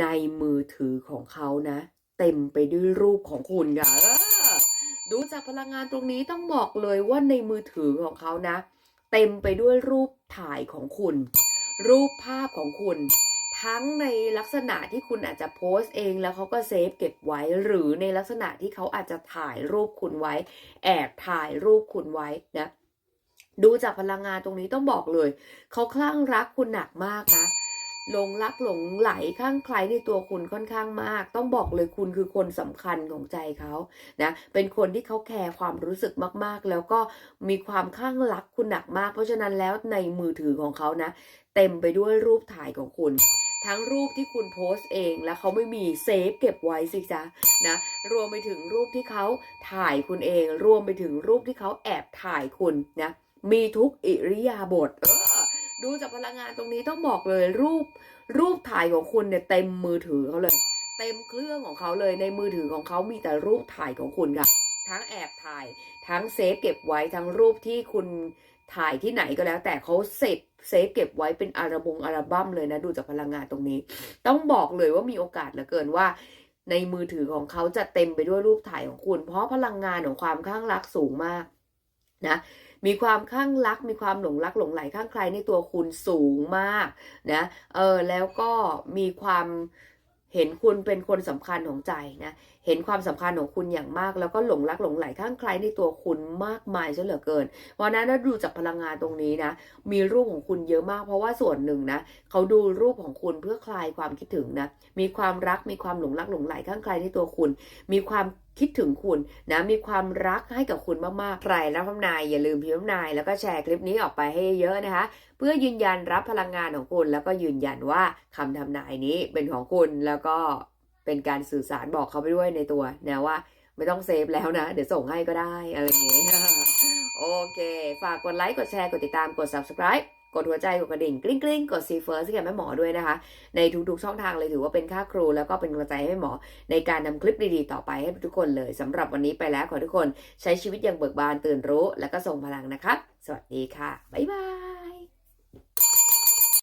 ในมือถือของเขานะ เต็มไปด้วยรูปของคุณค่ะดูจากพลังงานตรงนี้ต้องบอกเลยว่าในมือถือของเขานะ เต็มไปด้วยรูปถ่ายของคุณ รูปภาพของคุณ ทั้งในลักษณะที่คุณอาจจะโพสต์เองแล้วเขาก็เซฟเก็บไว้ หรือในลักษณะที่เขาอาจจะถ่ายรูปคุณไว้ แอบถ่ายรูปคุณไว้นะดูจากพลังงานตรงนี้ต้องบอกเลย เขาคลั่งรักคุณหนักมากนะ หลงรักหลงไหลข้างใครในตัวคุณค่อนข้างมาก ต้องบอกเลยคุณคือคนสำคัญของใจเขานะเป็นคนที่เขาแคร์ความรู้สึกมากๆ แล้วก็มีความข้างรักคุณหนักมาก เพราะฉะนั้นแล้วในมือถือของเขานะ เต็มไปด้วยรูปถ่ายของคุณทั้งรูปที่คุณโพสต์เองแล้วเขาไม่มีเซฟเก็บไว้สิจ๊ะนะรวมไปถึงรูปที่เขาถ่ายคุณเอง รวมไปถึงรูปที่เขาแอบถ่ายคุณนะมีทุกอิริยาบถเออ ดูจากพลังงานตรงนี้ต้องบอกเลยรูปรูปถ่ายของคุณเนี่ยเต็มมือถือเขาเลย เต็มเครื่องของเขาเลยในมือถือของเขามีแต่รูปถ่ายของคุณค่ะ ทั้งแอบถ่าย ทั้งเซฟเก็บไว้ทั้งรูปที่คุณถ่ายที่ไหนก็แล้ว แต่เขาเซฟเซฟเก็บไว้เป็นอัลบั้มอัลบั้มเลยนะดูจากพลังงานตรงนี้ ต้องบอกเลยว่ามีโอกาสเหลือเกินว่า ในมือถือของเขาจะเต็มไปด้วยรูปถ่ายของคุณ เพราะพลังงานของความข้างรักสูงมาก นะมีความข้างรัก มีความหลงรักหลงไหลข้างใครในตัวคุณสูงมากนะเออแล้วก็มีความเห็นคุณเป็นคนสำคัญของใจนะเห็นความสำคัญของคุณอย่างมาก แล้วก็หลงรักหลงไหลข้างใครในตัวคุณมากมายซะเหลือเกิน เพราะฉะนั้นถ้าดูจากพลังงานตรงนี้นะมีรูปของคุณเยอะมาก เพราะว่าส่วนหนึ่งนะเขาดูรูปของคุณเพื่อคลายความคิดถึงนะมีความรักมีความหลงรักหลงไหลข้างใครในตัวคุณ มีความ คิดถึงคุณนะมีความรักให้กับคุณมากๆ ใครรับทำนายอย่าลืมพิมพ์ทำนายแล้วก็แชร์คลิปนี้ออกไปให้เยอะนะคะ เพื่อยืนยันรับพลังงานของคุณ แล้วก็ยืนยันว่าคำทำนายนี้เป็นของคุณแล้วก็เป็นการสื่อสารบอกเขาไปด้วยในตัวนะว่าไม่ต้องเซฟแล้วนะ เดี๋ยวส่งให้ก็ได้อะไรอย่างเงี้ยโอเค ฝากกดไลค์ กดแชร์ กดติดตาม กด subscribe กดหัวใจกดกระดิ่งกริ๊งกริ๊งกดซีเฟิร์สให้กับแม่หมอด้วยนะคะ ในทุกๆช่องทางเลยถือว่าเป็นค่าครู แล้วก็เป็นกำลังใจให้แม่หมอ ในการนำคลิปดีๆ ต่อไปให้ทุกคนเลยสำหรับวันนี้ไปแล้วขอทุกคนใช้ชีวิตอย่างเบิกบานตื่นรู้ แล้วก็ทรงพลังนะคะ สวัสดีค่ะ บ๊ายบาย